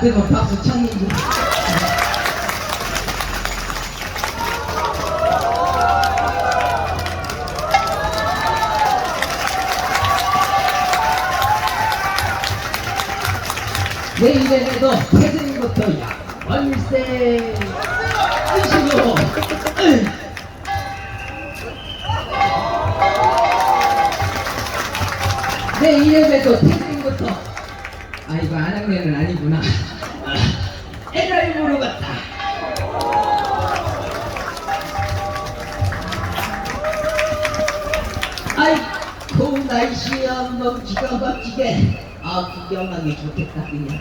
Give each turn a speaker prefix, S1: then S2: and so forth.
S1: 들으면 박수 쳤는지. 내 이름에도 태생부터 월세 으시고 내 이름에도 태생 부터 아 이거 안학년은 아니구나. 애를 모르겠다. 아이고 날씨야 한번 기가 막히게. 아 구경하기 좋겠다 그냥